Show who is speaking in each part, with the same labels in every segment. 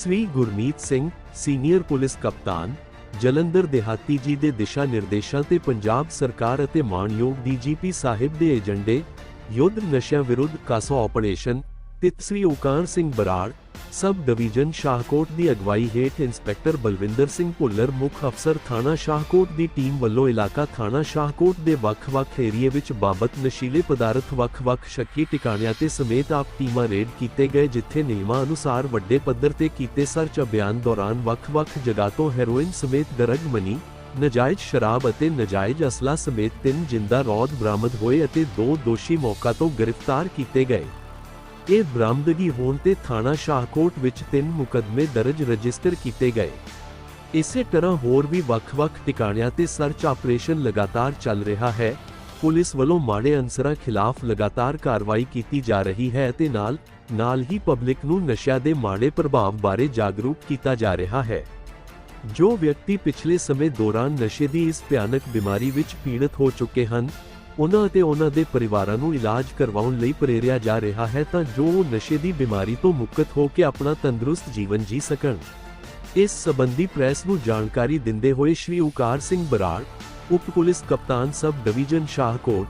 Speaker 1: ਸ੍ਰੀ Gurmeet Singh, senior police ਕਪਤਾਨ, ਜਲੰਧਰ ਦਿਹਾਤੀ ਜੀ ਦੇ ਦਿਸ਼ਾ ਨਿਰਦੇਸ਼ਾਂ ਤੇ ਪੰਜਾਬ ਸਰਕਾਰ ਅਤੇ ਮਾਨਯੋਗ ਡੀਜੀਪੀ ਸਾਹਿਬ ਦੇ ਏਜੰਡੇ, ਯੁੱਧ ਨਸ਼ਿਆਂ ਵਿਰੁੱਧ ਕਾਸੋ ਆਪਰੇਸ਼ਨ ਤੇ ਸ੍ਰੀ ਓਕਾਰ ਸਿੰਘ ਬਰਾੜ ਸਬ ਡਿਵੀਜ਼ਨ ਸ਼ਾਹਕੋਟ ਦੀ ਅਗਵਾਈ ਹੇਠ ਇੰਸਪੈਕਟਰ ਬਲਵਿੰਦਰ ਸਿੰਘ ਭੁੱਲਰ, ਮੁੱਖ ਅਫਸਰ ਥਾਣਾ ਸ਼ਾਹਕੋਟ ਦੀ ਟੀਮ ਵੱਲੋਂ ਇਲਾਕਾ ਥਾਣਾ ਸ਼ਾਹਕੋਟ ਦੇ ਵੱਖ-ਵੱਖ ਏਰੀਏ ਵਿੱਚ ਬਾਬਤ ਨਸ਼ੀਲੇ ਪਦਾਰਥ ਵੱਖ-ਵੱਖ ਸ਼ੱਕੀ ਟਿਕਾਣਿਆਂ ਤੇ ਸਮੇਤ ਆਪ ਟੀਮਾਂ ਰੇਡ ਕੀਤੇ ਗਏ, ਜਿੱਥੇ ਨਿਯਮਾਂ ਅਨੁਸਾਰ ਵੱਡੇ ਪੱਧਰ ਤੇ ਕੀਤੇ ਸਰਚ ਅਭਿਆਨ ਦੌਰਾਨ ਵੱਖ-ਵੱਖ ਜਗ੍ਹਾ ਤੋਂ ਹੈਰੋਇਨ ਸਮੇਤ ਦਰਜ ਮਨੀ ਨਜਾਇਜ਼ ਸ਼ਰਾਬ ਅਤੇ ਨਜਾਇਜ਼ ਅਸਲਾ ਸਮੇਤ ਤਿੰਨ ਜਿੰਦਾ ਰੌਦ ਬਰਾਮਦ ਹੋਏ ਅਤੇ ਦੋ ਦੋਸ਼ੀ ਮੌਕਾ ਤੋਂ ਗ੍ਰਿਫਤਾਰ ਕੀਤੇ ਗਏ। ਇਹ ਬਰਾਮਦਗੀ ਹੋਣ ਤੇ ਥਾਣਾ ਸ਼ਾਹਕੋਟ ਵਿੱਚ ਤਿੰਨ ਮੁਕੱਦਮੇ ਦਰਜ ਰਜਿਸਟਰ ਕੀਤੇ ਗਏ। ਇਸੇ ਤਰ੍ਹਾਂ ਹੋਰ ਵੀ ਵੱਖ-ਵੱਖ ਟਿਕਾਣਿਆਂ ਤੇ ਸਰਚ ਆਪਰੇਸ਼ਨ ਲਗਾਤਾਰ ਚੱਲ ਰਿਹਾ ਹੈ। ਪੁਲਿਸ ਵੱਲੋਂ ਮਾੜੇ ਅਨਸਰਾਂ ਖਿਲਾਫ ਲਗਾਤਾਰ ਕਾਰਵਾਈ ਕੀਤੀ ਜਾ ਰਹੀ ਹੈ ਅਤੇ ਨਾਲ ਨਾਲ ਹੀ ਪਬਲਿਕ ਨੂੰ ਨਸ਼ਿਆਂ ਦੇ ਮਾੜੇ ਪ੍ਰਭਾਵ ਬਾਰੇ ਜਾਗਰੂਕ ਕੀਤਾ ਜਾ ਰਿਹਾ ਹੈ। ਜੋ ਵਿਅਕਤੀ ਪਿਛਲੇ ਸਮੇਂ ਦੌਰਾਨ ਨਸ਼ੇ ਦੀ ਇਸ ਭਿਆਨਕ ਬਿਮਾਰੀ ਵਿੱਚ ਪੀੜਤ ਹੋ ਚੁੱਕੇ ਹਨ ਉਹਨਾਂ ਅਤੇ ਉਹਨਾਂ ਦੇ ਪਰਿਵਾਰਾਂ ਨੂੰ ਇਲਾਜ ਕਰਵਾਉਣ ਲਈ ਪ੍ਰੇਰਿਆ ਜਾ ਰਿਹਾ ਹੈ ਤਾਂ ਜੋ ਉਹ ਨਸ਼ੇ ਦੀ ਬਿਮਾਰੀ ਤੋਂ ਮੁਕਤ ਹੋ ਕੇ ਆਪਣਾ ਤੰਦਰੁਸਤ ਜੀਵਨ ਜੀ ਸਕਣ। ਇਸ ਸਬੰਧੀ ਪ੍ਰੈਸ ਨੂੰ ਜਾਣਕਾਰੀ ਦਿੰਦੇ ਹੋਏ ਸ਼੍ਰੀ ਉਕਾਰ ਸਿੰਘ ਬਰਾੜ, ਉਪ ਪੁਲਿਸ ਕਪਤਾਨ ਸਬ ਡਿਵੀਜ਼ਨ ਸ਼ਾਹਕੋਟ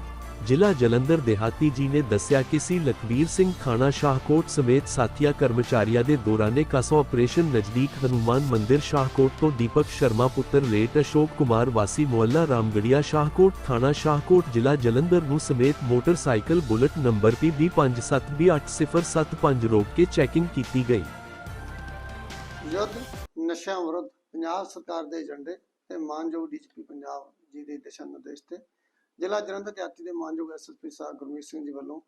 Speaker 1: ਜ਼ਿਲ੍ਹਾ ਜਲੰਧਰ ਦਿਹਾਤੀ ਜੀ ਨੇ ਦੱਸਿਆ ਕਿ ਸੀ ਲਖਬੀਰ ਸਿੰਘ ਥਾਣਾ ਸ਼ਾਹਕੋਟ ਸਮੇਤ ਸਾਥੀਆਂ ਕਰਮਚਾਰੀਆਂ ਦੇ ਦੌਰਾਨੇ ਕਾਸੋ ਆਪਰੇਸ਼ਨ ਨਜ਼ਦੀਕ ਹਨੂਮਾਨ ਮੰਦਿਰ ਸ਼ਾਹਕੋਟ ਤੋਂ ਦੀਪਕ ਸ਼ਰਮਾ ਪੁੱਤਰ ਲੇਟ ਅਸ਼ੋਕ ਕੁਮਾਰ ਵਾਸੀ ਮੁਹੱਲਾ ਰਾਮਗੜੀਆ ਸ਼ਾਹਕੋਟ ਥਾਣਾ ਸ਼ਾਹਕੋਟ ਜ਼ਿਲ੍ਹਾ ਜਲੰਧਰ ਨੂੰ ਸਮੇਤ ਮੋਟਰਸਾਈਕਲ ਬੁਲਟ ਨੰਬਰ PB57B8075 ਰੋਕ ਕੇ ਚੈਕਿੰਗ ਕੀਤੀ ਗਈ।
Speaker 2: ਯੁੱਧ, ਨਸ਼ਿਆਂ ਵਿਰੁੱਧ ਪੰਜਾਬ ਸਰਕਾਰ ਦੇ ਏਜੰਡੇ ਤੇ ਮਾਨਯੋਗ ਡੀਜੀਪੀ ਪੰਜਾਬ ਜੀ ਦੇ ਦਿਸ਼ਾ ਨਿਰਦੇਸ਼ ਤੇ ਜ਼ਿਲ੍ਹਾ ਜਲੰਧਰ ਦਿਹਾਤੀ ਦੇ ਮਾਨਯੋਗ ਐਸਐਸਪੀ ਸਾਹਿਬ ਗੁਰਮੀਤ ਸਿੰਘ ਜੀ ਵੱਲੋਂ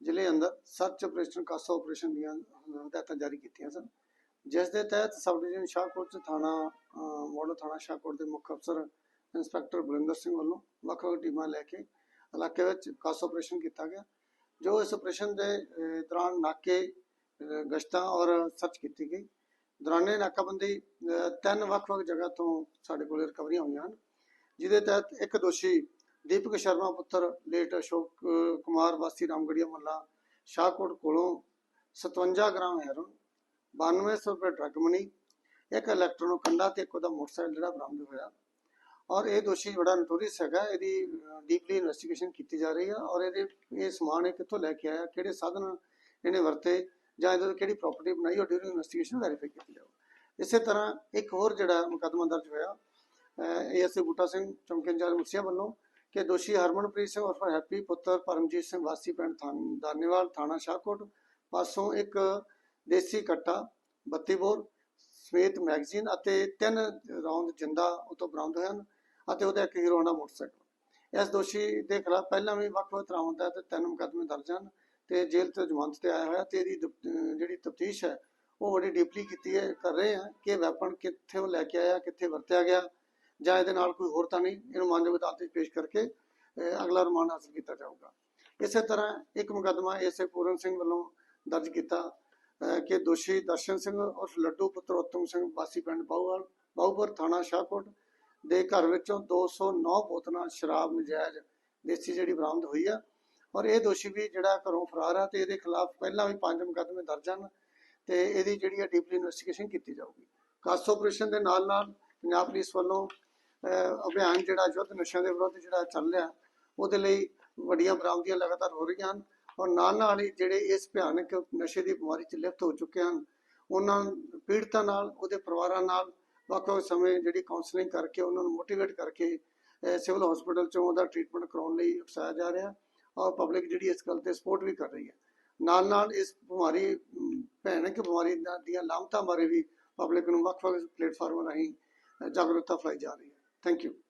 Speaker 2: ਜ਼ਿਲ੍ਹੇ ਅੰਦਰ ਸਰਚ ਆਪਰੇਸ਼ਨ ਕਾਸਾ ਆਪਰੇਸ਼ਨ ਦੀਆਂ ਹਦਾਇਤਾਂ ਜਾਰੀ ਕੀਤੀਆਂ ਸਨ। ਜਿਸ ਦੇ ਤਹਿਤ ਸਬ ਡਿਵੀਜ਼ਨ ਸ਼ਾਹਕੋਟ ਚ ਥਾਣਾ ਅਹ, ਥਾਣਾ ਸ਼ਾਹਕੋਟ ਦੇ ਮੁੱਖ ਅਫਸਰ ਇੰਸਪੈਕਟਰ ਬਲਿੰਦਰ ਸਿੰਘ ਵੱਲੋਂ ਵੱਖ ਵੱਖ ਟੀਮਾਂ ਲੈ ਕੇ ਇਲਾਕੇ ਵਿੱਚ ਕਾਸਾ ਆਪਰੇਸ਼ਨ ਕੀਤਾ ਗਿਆ ਜੋ ਇਸ ਆਪਰੇਸ਼ਨ ਦੇ ਦੌਰਾਨ ਨਾਕੇ ਗਸ਼ਤਾਂ ਔਰ ਸਰਚ ਕੀਤੀ ਗਈ। ਦੌਰਾਨੇ ਨਾਕਾਬੰਦੀ ਤਿੰਨ ਵੱਖ-ਵੱਖ ਜਗ੍ਹਾ ਤੋਂ ਸਾਡੇ ਕੋਲ ਰਿਕਵਰੀਆਂ ਹੋਈਆਂ ਹਨ ਜਿਹਦੇ ਤਹਿਤ ਇੱਕ ਦੋਸ਼ੀ ਦੀਪਕ ਸ਼ਰਮਾ ਪੁੱਤਰ, ਲੇਟ ਅਸ਼ੋਕ ਕੁਮਾਰ ਵਾਸੀ, ਰਾਮਗੜੀਆ ਮੱਲਾ, ਸ਼ਾਹਕੋਟ ਕੋਲੋਂ 57 ਗ੍ਰਾਮ ਹੈਰੋਨ 9200 ਰੁਪਏ ਡਰੱਗ ਮਨੀ ਇੱਕ ਇਲੈਕਟ੍ਰੋਨਿਕ ਕੰਡਾ ਤੇ ਇੱਕ ਉਹਦਾ ਮੋਟਰਸਾਈਕਲ ਜਿਹੜਾ ਬਰਾਮਦ ਹੋਇਆ। ਔਰ ਇਹ ਦੋਸ਼ੀ ਬੜਾ ਨਟੋਰੀਅਸ ਹੈਗਾ, ਇਹਦੀ ਡੀਪਲੀ ਇਨਵੈਸਟੀਗੇਸ਼ਨ ਕੀਤੀ ਜਾ ਰਹੀ ਹੈ ਔਰ ਇਹਦੇ, ਇਹ ਸਮਾਨ ਇਹ ਕਿੱਥੋਂ ਲੈ ਕੇ ਆਇਆ, ਕਿਹੜੇ ਸਾਧਨ ਇਹਨੇ ਵਰਤੇ, ਜਾਂ ਇਹਦੇ ਕਿਹੜੀ ਪ੍ਰਾਪਰਟੀ ਬਣਾਈ ਉਹ ਡਿਊਰਿੰਗ ਇਨਵੈਸਟੀਗੇਸ਼ਨ ਵੈਰੀਫਾਈ ਕੀਤੀ ਜਾਊ। ਇਸੇ ਤਰ੍ਹਾਂ ਇੱਕ ਹੋਰ ਜਿਹੜਾ ਮੁਕੱਦਮਾ ਦਰਜ ਹੋਇਆ ਏਐਸਏ ਬੂਟਾ ਸਿੰਘ ਚੌਂਕੀ ਇੰਚਾਰਜ ਵੱਲੋਂ ਕਿ ਦੋਸ਼ੀ ਹਰਮਨਪ੍ਰੀਤ ਸਿੰਘ ਉਰਫ ਹੈਪੀ ਪੁੱਤਰ ਪਰਮਜੀਤ ਸਿੰਘ ਵਾਸੀ ਪਿੰਡ ਥਾਨ- ਦਾਨੇਵਾਲ ਥਾਣਾ ਸ਼ਾਹਕੋਟ, ਪਾਸੋਂ ਇੱਕ ਦੇਸੀ ਕੱਟਾ 32 ਬੋਰ ਸਮੇਤ ਮੈਗਜ਼ੀਨ ਅਤੇ ਤਿੰਨ ਰੌਂਦ ਜਿੰਦਾ ਉਹ ਬਰਾਮਦ ਹੋਏ ਹਨ ਅਤੇ ਉਹਦਾ ਇੱਕ ਹੀਰੋ ਮੋਟਰਸਾਈਕਲ। ਇਸ ਦੋਸ਼ੀ ਦੇ ਖਿਲਾਫ ਪਹਿਲਾਂ ਵੀ ਵੱਖ-ਵੱਖ ਤਰ੍ਹਾਂ ਦਾ ਤੇ ਤਿੰਨ ਮੁਕੱਦਮੇ ਦਰਜ ਹਨ ਤੇ ਜੇਲ੍ਹ ਤੋਂ ਜ਼ਮਾਨਤ ਤੇ ਆਇਆ ਹੋਇਆ ਤੇ ਇਹਦੀ ਜਿਹੜੀ ਤਫਤੀਸ਼ ਹੈ ਉਹ ਬੜੀ ਡੀਪਲੀ ਕੀਤੀ ਹੈ, ਕਰ ਰਹੇ ਹਾਂ ਕਿ ਵੈਪਨ ਕਿੱਥੇ ਲੈ ਕੇ ਆਇਆ, ਕਿੱਥੇ ਵਰਤਿਆ ਗਿਆ ਜਾਂ ਇਹਦੇ ਨਾਲ ਕੋਈ ਹੋਰ ਤਾਂ ਨਹੀਂ, ਇਹਨੂੰ ਮਾਨਯੋਗ ਅਦਾਲਤ ਵਿੱਚ ਪੇਸ਼ ਕਰਕੇ ਅਗਲਾ ਰਿਮਾਂਡ ਹਾਸਲ ਕੀਤਾ ਜਾਊਗਾ। ਇਸੇ ਤਰ੍ਹਾਂ ਇੱਕ ਮੁਕੱਦਮਾ ਐਸਏ ਪੂਰਨ ਸਿੰਘ ਵੱਲੋਂ ਦਰਜ ਕੀਤਾ ਕਿ ਦੋਸ਼ੀ ਦਰਸ਼ਨ ਸਿੰਘ ਉਰਫ ਲੱਡੂ ਪੁੱਤਰ ਉਤਮ ਸਿੰਘ ਵਾਸੀ ਪਿੰਡ ਬਾਹੂਵਾਲ ਬਾਹੂਪੁਰ ਥਾਣਾ ਸ਼ਾਹਕੋਟ ਦੇ ਘਰ ਵਿੱਚੋਂ 209 ਬੋਤਲਾਂ ਸ਼ਰਾਬ ਨਜਾਇਜ਼ ਦੇਸੀ ਜਿਹੜੀ ਬਰਾਮਦ ਹੋਈ ਆ। ਔਰ ਇਹ ਦੋਸ਼ੀ ਵੀ ਜਿਹੜਾ ਘਰੋਂ ਫਰਾਰ ਆ ਤੇ ਇਹਦੇ ਖਿਲਾਫ ਪਹਿਲਾਂ ਵੀ ਪੰਜ ਮੁਕੱਦਮੇ ਦਰਜ ਹਨ ਤੇ ਇਹਦੀ ਜਿਹੜੀ ਹੈ ਡੀਪਲੀ ਇਨਵੈਸਟੀਗੇਸ਼ਨ ਕੀਤੀ ਜਾਊਗੀ। ਕਾਸੋ ਆਪਰੇਸ਼ਨ ਦੇ ਨਾਲ ਨਾਲ ਪੰਜਾਬ ਪੁਲਿਸ ਵੱਲੋਂ ਅਭਿਆਨ ਜਿਹੜਾ ਯੁੱਧ ਨਸ਼ਿਆਂ ਦੇ ਵਿਰੁੱਧ ਜਿਹੜਾ ਚੱਲ ਰਿਹਾ, ਉਹਦੇ ਲਈ ਵੱਡੀਆਂ ਬਰਾਮਦੀਆਂ ਲਗਾਤਾਰ ਹੋ ਰਹੀਆਂ ਹਨ ਔਰ ਨਾਲ ਨਾਲ ਹੀ ਜਿਹੜੇ ਇਸ ਭਿਆਨਕ ਨਸ਼ੇ ਦੀ ਬਿਮਾਰੀ 'ਚ ਲਿਪਤ ਹੋ ਚੁੱਕੇ ਹਨ, ਉਹਨਾਂ ਪੀੜਤਾਂ ਨਾਲ, ਉਹਦੇ ਪਰਿਵਾਰਾਂ ਨਾਲ ਵੱਖ ਵੱਖ ਸਮੇਂ ਜਿਹੜੀ ਕਾਉਂਸਲਿੰਗ ਕਰਕੇ ਉਹਨਾਂ ਨੂੰ ਮੋਟੀਵੇਟ ਕਰਕੇ ਸਿਵਲ ਹਸਪੀਟਲ 'ਚੋਂ ਉਹਦਾ ਟ੍ਰੀਟਮੈਂਟ ਕਰਾਉਣ ਲਈ ਉਕਸਾਇਆ ਜਾ ਰਿਹਾ ਔਰ ਪਬਲਿਕ ਜਿਹੜੀ ਇਸ ਗੱਲ ਤੇ ਸਪੋਰਟ ਵੀ ਕਰ ਰਹੀ ਹੈ। ਨਾਲ ਨਾਲ ਇਸ ਬਿਮਾਰੀ, ਭਿਆਨਕ ਬਿਮਾਰੀ ਦੀਆਂ ਲਾਮਤਾਂ ਬਾਰੇ ਵੀ ਪਬਲਿਕ ਨੂੰ ਵੱਖ ਵੱਖ ਪਲੇਟਫਾਰਮਾਂ ਰਾਹੀਂ ਜਾਗਰੂਕਤਾ ਫੈਲਾਈ ਜਾ ਰਹੀ ਹੈ। Thank you.